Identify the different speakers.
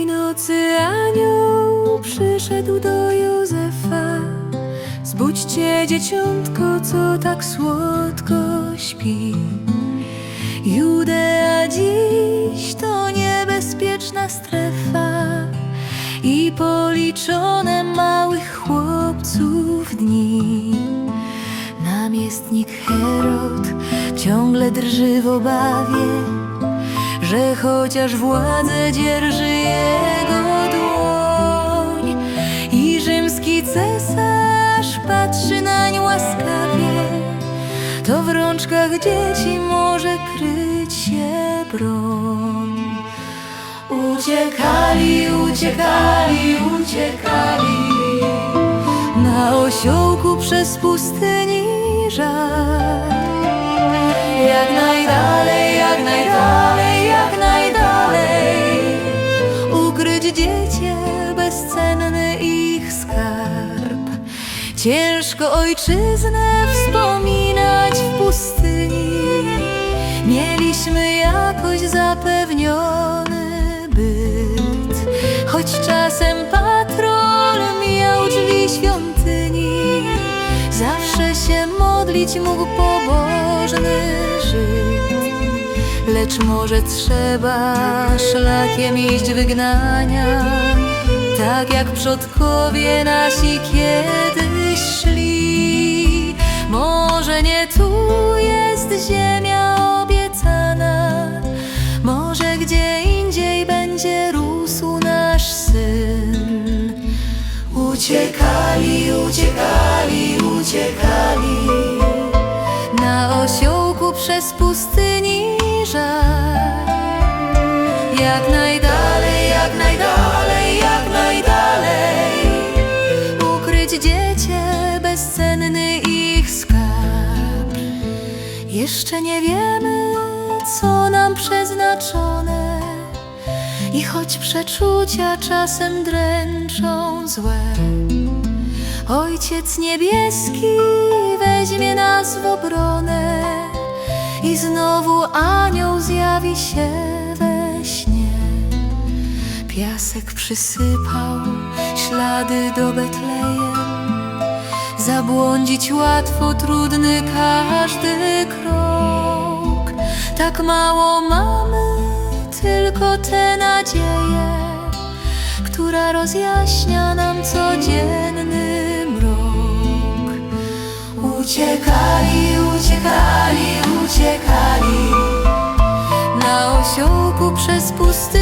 Speaker 1: Tej nocy anioł przyszedł do Józefa. Zbudźcie dzieciątko, co tak słodko śpi. Judea dziś to niebezpieczna strefa I policzone małych chłopców dni. Namiestnik Herod ciągle drży w obawie że chociaż władzę dzierży jego dłoń i rzymski cesarz patrzy nań łaskawie, to w rączkach dzieci może kryć się broń. Uciekali, uciekali, uciekali na osiołku przez pustyni żar. Jak najdalej, Ukryć dziecię bezcenny ich skarb Ciężko ojczyznę wspominać w pustyni. Mieliśmy jakoś zapewniony byt Choć czasem patrol mijał drzwi świątyni. Zawsze się modlić mógł pobożny Żyd Lecz może trzeba szlakiem iść wygnania Tak jak przodkowie nasi kiedyś szli. Może nie tu jest ziemia obiecana Może gdzie indziej będzie rósł nasz syn. Uciekali, uciekali, uciekali Na osiołku przez pustyni Jak najdalej, jak najdalej, jak najdalej. Ukryć dziecię bezcenny ich skarb. Jeszcze nie wiemy, co nam przeznaczone. I choć przeczucia czasem dręczą złe, Ojciec niebieski weźmie nas w obronę i znowu anioł zjawi się we śnie. Piasek przysypał ślady do Betlejem, zabłądzić łatwo, trudny każdy krok. Tak mało mamy, tylko tę nadzieję, która rozjaśnia nam codzienny mrok. Uciekali, uciekali, przez pustyni